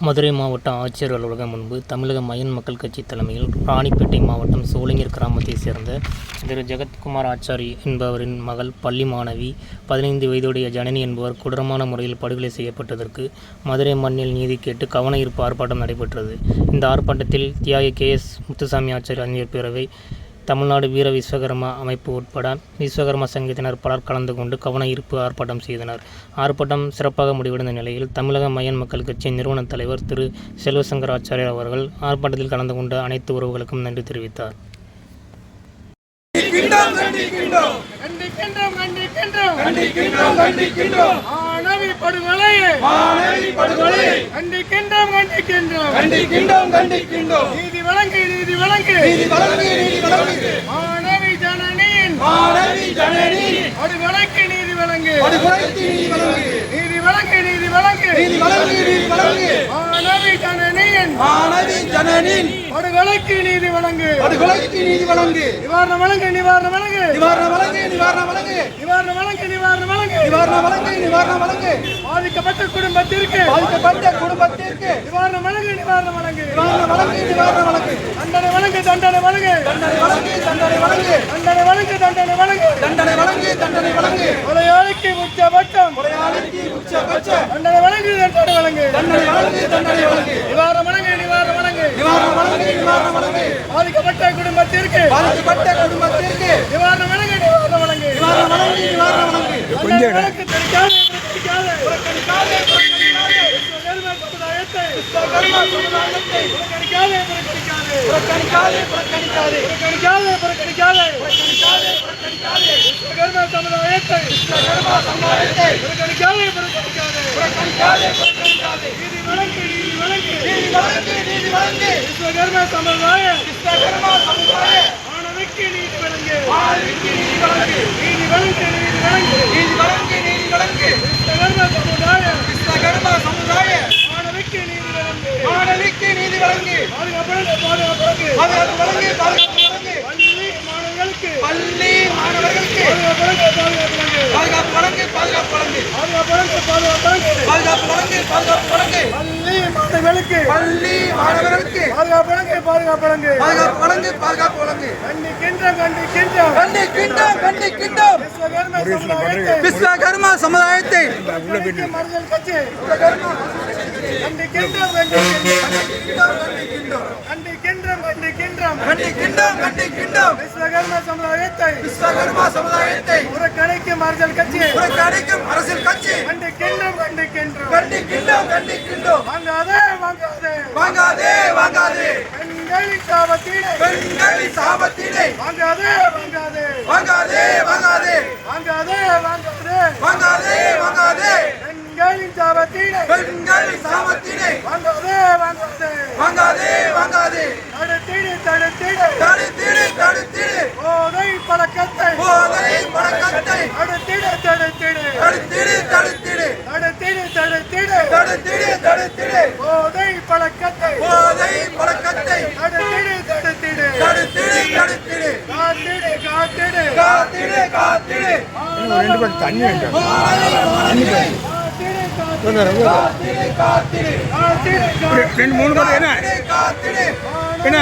மதுரை மாவட்ட ஆட்சியர் அலுவலகம் முன்பு தமிழக மயன் மக்கள் கட்சி தலைமையில் ராணிப்பேட்டை மாவட்டம் சோளிங்கர் கிராமத்தைச் சேர்ந்த திரு. ஜெகத்குமார் ஆச்சாரி என்பவரின் மகள் பள்ளி மாணவி பதினைந்து வயதுடைய ஜனனி என்பவர் கொடூரமான முறையில் படுகொலை செய்யப்பட்டதற்கு மதுரை மண்ணில் நீதி கேட்டு கவன ஈர்ப்பு ஆர்ப்பாட்டம் நடைபெற்றது. இந்த ஆர்ப்பாட்டத்தில் தியாகி கே. எஸ். முத்துசாமி ஆச்சாரி அறிஞர் பேரவை தமிழ்நாடு வீர விஸ்வகர்மா அமைப்பு உட்பட விஸ்வகர்மா சங்கத்தினர் பலர் கலந்து கொண்டு கவன ஈர்ப்பு ஆர்ப்பாட்டம் செய்தனர். ஆர்ப்பாட்டம் சிறப்பாக முடிவடைந்த நிலையில் தமிழக மயன் மக்கள் கட்சியின் நிறுவன தலைவர் திரு செல்வசங்கர் ஆச்சாரியர் அவர்கள் ஆர்ப்பாட்டத்தில் கலந்து கொண்ட அனைத்து உறவுகளுக்கும் நன்றி தெரிவித்தார். கண்டிக்கின்றோம். கண்டிக்கின்றோம். கண்டிக்கின்றோம் கண்டிக்கின்றோம். நீதி வழங்கு நீதி வழங்கு. நீதி வழங்கு நீதி வழங்கு. மாணவி ஜனனியின் மாணவி ஜனனி படுகொலைக்கு நீதி வழங்கு. படுகொலைக்கு நீதி வழங்கு. நீதி வழங்கு நீதி வழங்கு. நீதி வழங்கு நீதி வழங்கு. மாணவி ஜனனியின் மாணவி ஜனனின். படுகொலைக்கு நீதி வழங்கு. படுகொலைக்கு நீதி வழங்கு. நிவாரணம் வழங்கு நிவாரணம் வழங்கு நிவாரண வழங்கு நிவாரண வழங்கு நிவாரணம் வழங்கு நிவாரணம் வழங்கு நிவாரண வழங்கு நிவாரண வழங்கு பாதிக்கப்பட்ட குடும்பத்திற்கு. பாதிக்கப்பட்ட குடும்பத்திற்கு. நிவாரணம் வழங்கு நிவாரணம் வழங்கு நிவாரண வழங்கு நிவாரண வழங்கு தண்டனை வழங்கு தண்டனை வழங்கு தண்டனை வழங்கு தண்டனை வழங்கு தண்டனை வழங்கு தண்டனை வழங்கு தண்டனை வழங்கு தண்டனை வழங்கு கொலையாளிக்கு உச்சபட்சம். கொலையாளிக்கு உச்சபட்ச தண்டனை வழங்கு தண்டனை வழங்கு தண்டனை வழங்கு தண்டனை நிவாரணம் வழங்கு நிவாரணம் வழங்கு நிவாரண வழங்கு நிவாரண வழங்கு பாதிக்கப்பட்ட குடும்பத்திற்கு பாதிக்கப்பட்ட குடும்பத்திற்கு நிவாரணம் வழங்கு நிவாரணம் வழங்கு. நிவாரண வழங்கு நிவாரண வழங்கு. தண்டனை வழங்கு தெரிவிக்காதே புறக்கணிக்காதே விஸ்வகர்ம சமுதாயத்தை புறக்கணிக்காதே. புறக்கணிக்காதே புறக்கணிக்காதே புறக்கணிக்காதே புறக்கணிக்காதே புறக்கணிக்காதே விஸ்வகர்ம சமுதாயத்தை சமுதாயத்தை புறக்கணிக்காதே புறக்கணிக்காதே புறக்கணிக்காதே புறக்கணிக்காதே நீதி வழங்கு நீதி வழங்கு நீதி வழங்கு நீதி வழங்கு விஸ்வகர்ம சமுதாயம் விஸ்வகர்மா சமுதாய மாணவிக்கு நீதி வழங்கு. மாணவிக்கு நீதி வழங்கு. நீதி வழங்கு நீதி வழங்கு. நீதி வழங்கு நீதி வழங்கு. விஸ்வகர்ம சமுதாயம் விஸ்வகர்மா சமுதாய மாணவிக்கு நீதி வழங்கு. மாணவிக்கு நீதி வழங்கு. பாதுகாப்பு பாதுகாப்பு பாதுகாப்பு வழங்கு. பாதுகாப்பு வழங்கு பள்ளி மாணவர்களுக்கு பள்ளி மாணவர்களுக்கு பாதுகாப்பு வழங்கு பாதுகாப்பு வழங்கு பாதுகாப்பு வழங்கு பாதுகாப்பு வழங்கு பாதுகாப்பு வழங்கு பாதுகாப்பு பாதுகாப்பு வழங்கு வழங்கு பள்ளி மாணவர்களுக்கு பள்ளி மாணவர்களுக்கு பாதுகாப்பு வழங்கு பாதுகாப்பு வழங்கு பாதுகாப்பு வழங்கு பாதுகாப்பு வழங்கு கண்டிக்கின்றோம் கண்டிக்கின்றோம் கண்டிக்கின்றோம் கண்டிக்கின்றோம் விஸ்வகர்ம சமுதாயத்தை. விஸ்வகர்மா சமுதாயத்தை. கண்டிக்க மறுதல் கட்சி. கண்டிக்கின்றோம் கண்டிக்கின்றோம் கண்டிக்கின்றோம் கண்டிக்கின்றோம் கண்டிக்கின்றோம் கண்டிக்கின்றோம் விஸ்வகர்ம சமுதாயத்தை விஸ்வகர்மா சமுதாயத்தை புறக்கணிக்கு மறுதல் கட்சி. புறக்கணிக்கும் அரசியல் கட்சி. கண்டிக்கின்றோம் கண்டிக்கின்றோம். கண்டிக்கின்றோம் கண்டிக்கின்றோம். வாங்காதே வாங்காதே. வாங்காதே வாங்காதே. பெண்களின் சாபத்தீடை. பெண்களின் வாங்காதே வாங்காதே வாங்காதே வாங்காதே வாங்காதே வாங்காதே வாங்காதே வாங்காதே பெண்களின் சாபத்தீடை பெண்களின் சாபத்தினை வாங்காதே வாங்காதே. வாங்காதே வாங்காதே. தடுத்திடு தடுத்திடு. தடுத்திடு தடுத்திடு. போதை பழக்கத்தை. போதை பழக்கத்தை. தடுத்திடு தடுத்திடு. தடுத்திடு தடுத்திடு. தடுத்திடு தடுத்திடு. தடுத்திடு தடுத்திடு. போதை பழக்கத்தை. போதை பழக்கத்தை. தடுத்திடு தடுத்திடு. தடுத்திடு தடுத்திடு. காத்திடு காத்திடு. காத்திடு காத்திடு. ரெண்டு பேர் தண்ணி காத்திடு ரெண்டு மூணு பாட்டு என்ன? என்ன?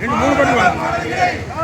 ரெண்டு மூணு பாட்டு வாங்க